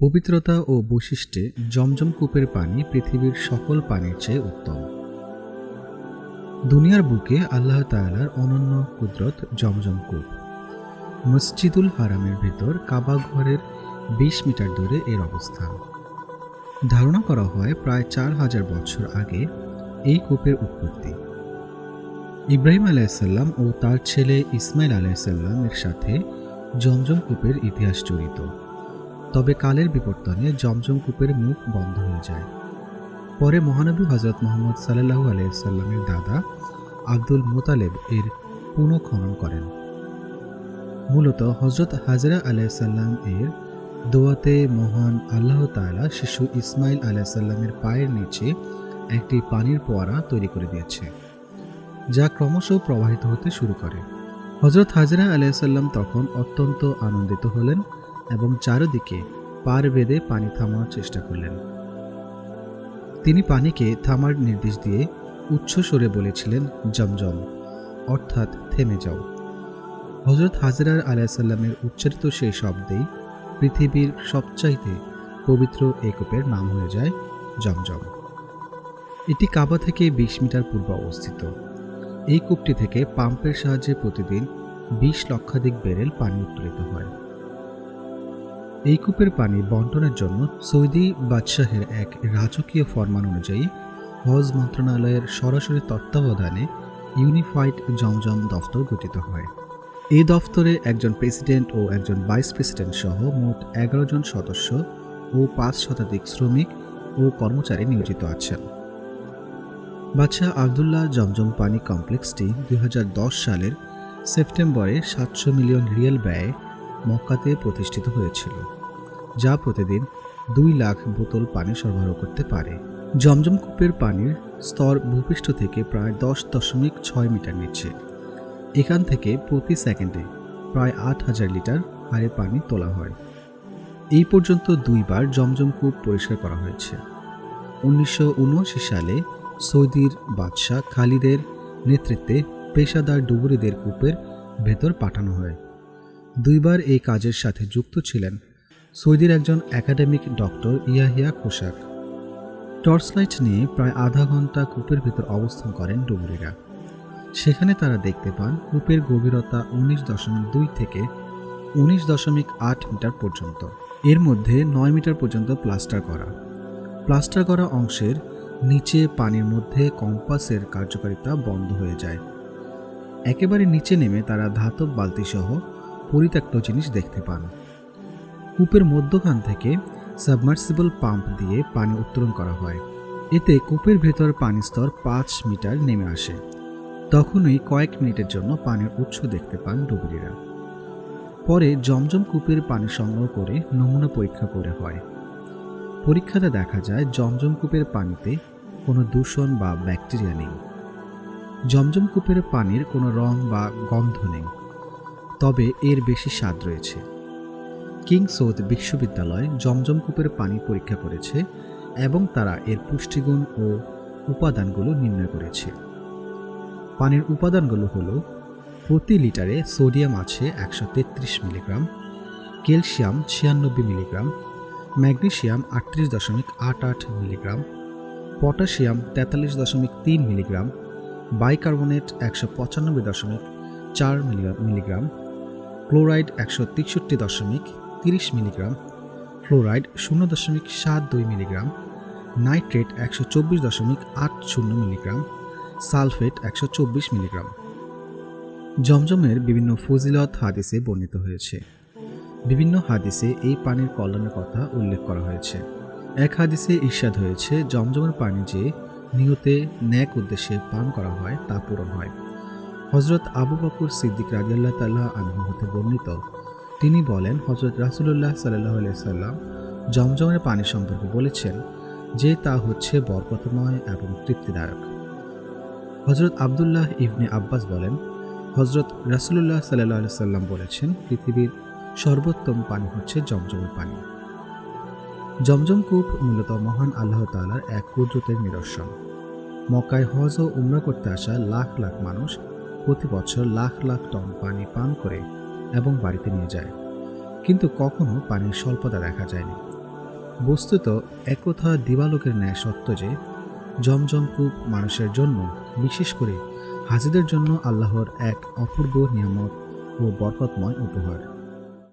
পবিত্রতা ও বৈশিষ্ট্যে জমজম কূপের পানি পৃথিবীর সকল পানির চেয়ে উত্তম। দুনিয়ার বুকে আল্লাহ তাআলার অনন্য কুদরত জমজম কূপ। মসজিদুল হারামের ভেতর কাবা ঘরের বিশ মিটার দূরে এর অবস্থান। ধারণা করা হয় প্রায় চার হাজার বছর আগে এই কূপের উৎপত্তি। ইব্রাহিম আলাইসাল্লাম ও তার ছেলে ইসমাইল আলাইসাল্লাম এর সাথে জমজম কূপের ইতিহাস জড়িত। তবে কালের বিবর্তনে জমজম কূপের মুখ বন্ধ হয়ে যায়। পরে মহানবী হজরত মোহাম্মদ সাল্লাহু আলাইসাল্লামের দাদা আব্দুল মোতালেব এর পুনঃখনন করেন। মূলত হজরত হাজরা আলাইসাল্লাম এর দোয়াতে মহান আল্লাহ তাআলা শিশু ইসমাইল আলাইসাল্লামের পায়ের নিচে একটি পানির পোয়ারা তৈরি করে দিয়েছে, যা ক্রমশ প্রবাহিত হতে শুরু করে। হজরত হাজরা আলাইসাল্লাম তখন অত্যন্ত আনন্দিত হলেন এবং চারদিকে পার বেঁধে পানি থামানোর চেষ্টা করলেন। তিনি পানিকে থামার নির্দেশ দিয়ে উচ্চ বলেছিলেন, জমজম, অর্থাৎ থেমে যাও। হজরত হাজরার আলাইসাল্লামের উচ্চারিত সেই শব্দেই পৃথিবীর সবচাইতে পবিত্র এই কূপের নাম হয়ে যায়, জমজম। এটি কাবা থেকে বিশ মিটার পূর্বে অবস্থিত। এই কূপটি থেকে পাম্পের সাহায্যে প্রতিদিন বিশ লক্ষাধিক বেরেল পানি উত্তোলিত হয়। এই কূপের পানি বন্টনের জন্য সৌদি বাদশাহের এক রাজকীয় ফরমান অনুযায়ী হজ মন্ত্রণালয়ের সরাসরি তত্ত্বাবধানে ইউনিফাইড জমজম দফতর গঠিত হয়। এই দফতরে একজন প্রেসিডেন্ট ও একজন ভাইস প্রেসিডেন্ট সহ মোট এগারো জন সদস্য ও পাঁচ শতাধিক শ্রমিক ও কর্মচারী নিয়োজিত আছেন। বাদশাহ আবদুল্লাহ জমজম পানি কমপ্লেক্সটি দুই হাজার দশ সালের সেপ্টেম্বরে সাতশো মিলিয়ন রিয়েল ব্যয়ে মক্কাতে প্রতিষ্ঠিত হয়েছিল, যা প্রতিদিন দুই লাখ বোতল পানি সরবরাহ করতে পারে। জমজম কূপের পানির স্তর ভূপৃষ্ঠ থেকে প্রায় দশ দশমিক ছয় মিটার নিচে। এখান থেকে প্রতি সেকেন্ডে প্রায় আট হাজার লিটার হারে পানি তোলা হয়। এই পর্যন্ত দুইবার জমজম কূপ পরিষ্কার করা হয়েছে। উনিশশো উনআশি সালে সৌদির বাদশাহ খালিদের নেতৃত্বে পেশাদার ডুবুরিদের কূপের ভেতর পাঠানো হয়। দুইবার এই কাজের সাথে যুক্ত ছিলেন সৌদির একজন academic doctor Yahya Khoshak. Torchlight নিয়ে প্রায় আধা ঘণ্টা কূপের ভেতর অবস্থান করেন ডুবুরিরা সেখানে তারা দেখতে পান কূপের গভীরতা উনিশ দশমিক দুই থেকে উনিশ দশমিক আট মিটার পর্যন্ত। এর মধ্যে নয় মিটার পর্যন্ত প্লাস্টার করা। প্লাস্টার করা অংশের নিচে পানির মধ্যে কম্পাসের কার্যকারিতা বন্ধ হয়ে যায়। একেবারে নিচে নেমে তারা ধাতব বালতিসহ পরিত্যক্ত জিনিস দেখতে পান। কূপের মধ্যখান থেকে সাবমার্সিবল পাম্প দিয়ে পানি উত্তোলন করা হয়। এতে কূপের ভেতর পানির স্তর পাঁচ মিটার নেমে আসে। তখনই কয়েক মিনিটের জন্য পানির উৎস দেখতে পান ডুবুরিরা পরে জমজম কূপের পানি সংগ্রহ করে নমুনা পরীক্ষা করে হয়। পরীক্ষাতে দেখা যায় জমজম কূপের পানিতে কোনো দূষণ বা ব্যাকটেরিয়া নেই। জমজম কূপের পানির কোনো রং বা গন্ধ নেই। তবে এর বেশি স্বাদ রয়েছে। কিং সৌদ বিশ্ববিদ্যালয় জমজম কূপের পানি পরীক্ষা করেছে এবং তারা এর পুষ্টিগুণ ও উপাদানগুলো নির্ণয় করেছে। পানির উপাদানগুলো হলো প্রতি লিটারে সোডিয়াম আছে একশো তেত্রিশ মিলিগ্রাম, ক্যালসিয়াম ছিয়ানব্বই মিলিগ্রাম ম্যাগনেশিয়াম আটত্রিশ দশমিক আট আট মিলিগ্রাম, পটাশিয়াম তেতাল্লিশ দশমিক তিন মিলিগ্রাম, বাইকার্বনেট একশো পঁচানব্বই দশমিক চার মিলিগ্রাম ক্লোরাইড একশো তেষট্টি দশমিক তিরিশ মিলিগ্রাম ফ্লোরাইড শূন্য দশমিক সাত দুই মিলিগ্রাম, নাইট্রেট একশো চব্বিশ দশমিক আট শূন্য মিলিগ্রাম, সালফেট একশো চব্বিশ মিলিগ্রাম। জমজমের বিভিন্ন ফজিলত হাদিসে বর্ণিত হয়েছে। বিভিন্ন হাদিসে এই পানির কল্যাণের কথা উল্লেখ করা হয়েছে। এক হাদিসে ঈর্ষাদ হয়েছে, জমজমের পানি যে নিয়তে ন্যাক উদ্দেশ্যে পান করা হয় তা পূরণ হয়। হজরত আবু বকর সিদ্দিক রাজিয়াল্লাহ তাল্লাহ আনহু হতে বর্ণিত। তিনি বলেন হজরত রাসুল্লাহ সাল্লাহ সাল্লাম জমজমের পানি সম্পর্কে বলেছেন যে তা হচ্ছে বরকতময় এবং তৃপ্তিদায়ক। হজরত আবদুল্লাহ ইবনে আব্বাস বলেন হজরত রাসুল্লাহ সাল্লাহ সাল্লাম বলেছেন, পৃথিবীর সর্বোত্তম পানি হচ্ছে জমজমের পানি। জমজম কূপ মূলত মহান আল্লাহ তালার এক কুদরতের নিদর্শন। মক্কায় হজ ও উমরা করতে আসা লাখ লাখ মানুষ প্রতি বছর লাখ লাখ টন পানি পান করে এবং বাড়িতে নিয়ে যায়। কিন্তু কখনো পানির স্বল্পতা দেখা যায়নি। বস্তুত একথা দিবালোকের ন্যায় সত্য যে, জমজম কূপ মানুষের জন্য, বিশেষ করে হাজিদের জন্য আল্লাহর এক অপূর্ব নিয়ামত ও বরকতময় উপহার।